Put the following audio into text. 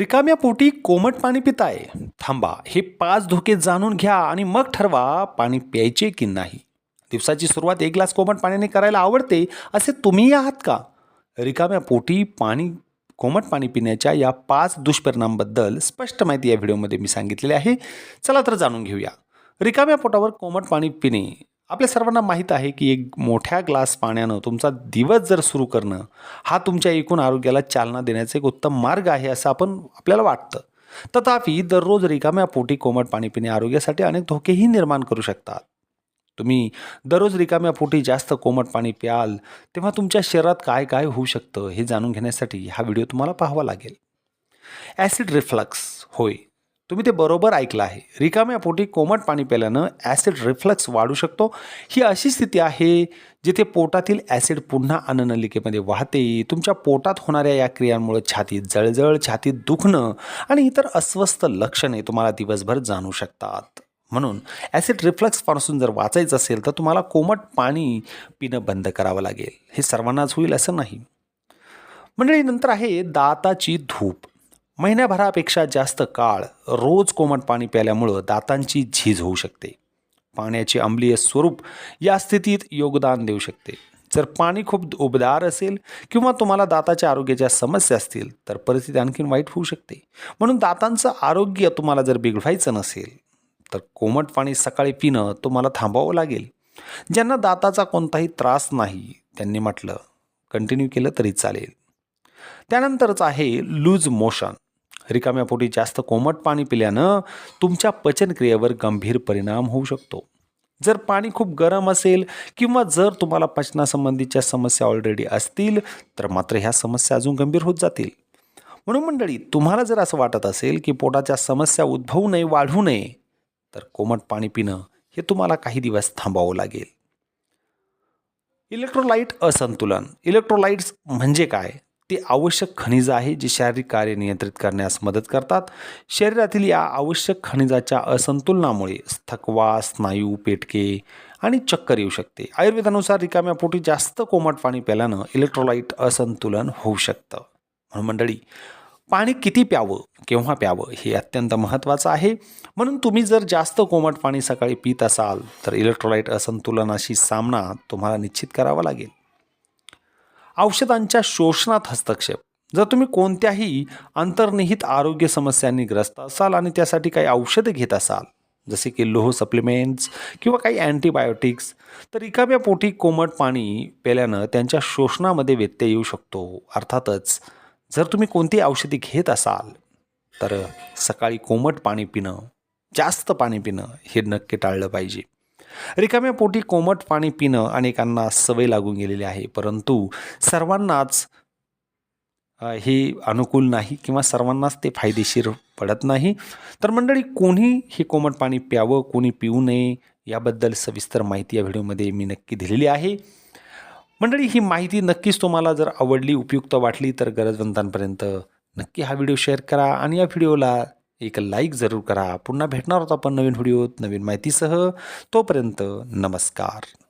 रिकाम्या पोटी कोमट पाणी पिताय. थांबा हे पाच धोके जाणून घ्या आणि मग ठरवा पाणी प्यायचे की नाही. दिवसाची सुरुवात एक ग्लास कोमट पाण्याने करायला आवडते असे तुम्ही आहात का? रिकाम्या पोटी पाणी कोमट पाणी पिण्याच्या या पाच दुष्परिणामांबद्दल स्पष्ट माहिती या व्हिडिओमध्ये मी सांगितलेली आहे. चला तर जाणून घेऊया. रिकाम्या पोटावर कोमट पाणी पिणे आपल्या सर्वांना माहीत आहे की एक मोठ्या ग्लास पाण्यानं तुमचा दिवस जर सुरू करणं हा तुमच्या एकूण आरोग्याला चालना देण्याचा एक उत्तम मार्ग आहे असं आपण आपल्याला वाटतं. तथापि दररोज रिकाम्या पोटी कोमट पाणी पिणे आरोग्यासाठी अनेक धोकेही निर्माण करू शकतात. तुम्ही दररोज रिकाम्या पोटी जास्त कोमट पाणी प्याल तेव्हा तुमच्या शरीरात काय काय होऊ शकतं हे जाणून घेण्यासाठी हा व्हिडिओ तुम्हाला पाहावा लागेल. ॲसिड रिफ्लक्स होय तुम्ही ते बरोबर ऐकलं आहे. रिकाम्या पोटी कोमट पाणी प्याल्यानं ॲसिड रिफ्लक्स वाढू शकतो. ही अशी स्थिती आहे जिथे पोटातील ॲसिड पुन्हा अन्ननलिकेमध्ये वाहते. तुमच्या पोटात होणाऱ्या या क्रियांमुळे छातीत जळजळ छातीत दुखणं आणि इतर अस्वस्थ लक्षणे तुम्हाला दिवसभर जाणू शकतात. म्हणून ॲसिड रिफ्लक्सपासून जर वाचायचं असेल तर तुम्हाला कोमट पाणी पिणं बंद करावं लागेल. हे सर्वांनाच होईल असं नाही. मंडळी नंतर आहे दाताची धूप. महिन्याभरापेक्षा जास्त काळ रोज कोमट पाणी प्यायल्यामुळं दातांची झीज होऊ शकते. पाण्याचे अम्लीय स्वरूप या स्थितीत योगदान देऊ शकते. जर पाणी खूप उबदार असेल किंवा तुम्हाला दाताच्या आरोग्याच्या समस्या असतील तर परिस्थिती आणखीन वाईट होऊ शकते. म्हणून दातांचं आरोग्य तुम्हाला जर बिघडवायचं नसेल तर कोमट पाणी सकाळी पिणं तुम्हाला थांबावं लागेल. ज्यांना दाताचा कोणताही त्रास नाही त्यांनी म्हटलं कंटिन्यू केलं तरी चालेल. त्यानंतरच आहे लूज मोशन. रिकाम्या पोटी जास्त कोमट पाणी पिल्यानं तुमच्या पचनक्रियेवर गंभीर परिणाम होऊ शकतो. जर पाणी खूप गरम असेल किंवा जर तुम्हाला पचनासंबंधीच्या समस्या ऑलरेडी असतील तर मात्र ह्या समस्या अजून गंभीर होत जातील. म्हणून मंडळी तुम्हाला जर असं वाटत असेल की पोटाच्या समस्या उद्भवू नये वाढू नये तर कोमट पाणी पिणं हे तुम्हाला काही दिवस थांबावं लागेल. इलेक्ट्रोलाइट असंतुलन. इलेक्ट्रोलाइट्स म्हणजे काय? ते आवश्यक खनिज आहे जे शारीरिक कार्य नियंत्रित करण्यास मदत करतात. शरीरातील या आवश्यक खनिजाच्या असंतुलनामुळे थकवा स्नायू पेटके आणि चक्कर येऊ शकते. आयुर्वेदानुसार रिकाम्या पोटी जास्त कोमट पाणी प्याल्यानं इलेक्ट्रोलाइट असंतुलन होऊ शकतं. म्हणून मंडळी पाणी किती प्यावं केव्हा प्यावं हे अत्यंत महत्त्वाचं आहे. म्हणून तुम्ही जर जास्त कोमट पाणी सकाळी पित असाल तर इलेक्ट्रोलाइट असंतुलनाशी सामना तुम्हाला निश्चित करावा लागेल. औषधांच्या शोषणात हस्तक्षेप. जर तुम्ही कोणत्याही अंतर्निहित आरोग्य समस्यांनी ग्रस्त असाल आणि त्यासाठी काही औषधं घेत असाल जसे की लोह सप्लिमेंट्स किंवा काही अँटीबायोटिक्स तर रिकाम्या पोटी कोमट पाणी प्याल्यानं त्यांच्या शोषणामध्ये व्यत्यय येऊ शकतो. अर्थातच जर तुम्ही कोणती औषधी घेत असाल तर सकाळी कोमट पाणी पिणं जास्त पाणी पिणं हे नक्की टाळलं पाहिजे. रिकाम्या पोटी कोमट पाणी पिणं अनेकांना सवय लागून गेलेली आहे परंतु सर्वांनाच हे अनुकूल नाही किंवा सर्वांनाच ते फायदेशीर पडत नाही. तर मंडळी कोणी हे कोमट पाणी प्यावं कोणी पिऊ नये याबद्दल सविस्तर माहिती या व्हिडिओमध्ये मी नक्की दिलेली आहे. मंडळी ही माहिती नक्कीच तुम्हाला जर आवडली उपयुक्त वाटली तर गरजवंतांपर्यंत नक्की हा व्हिडिओ शेअर करा आणि या व्हिडिओला एक लाईक जरूर करा. पुन्हा भेटणार आहोत आपण नवीन व्हिडिओत नवीन माहितीसह. तोपर्यंत नमस्कार.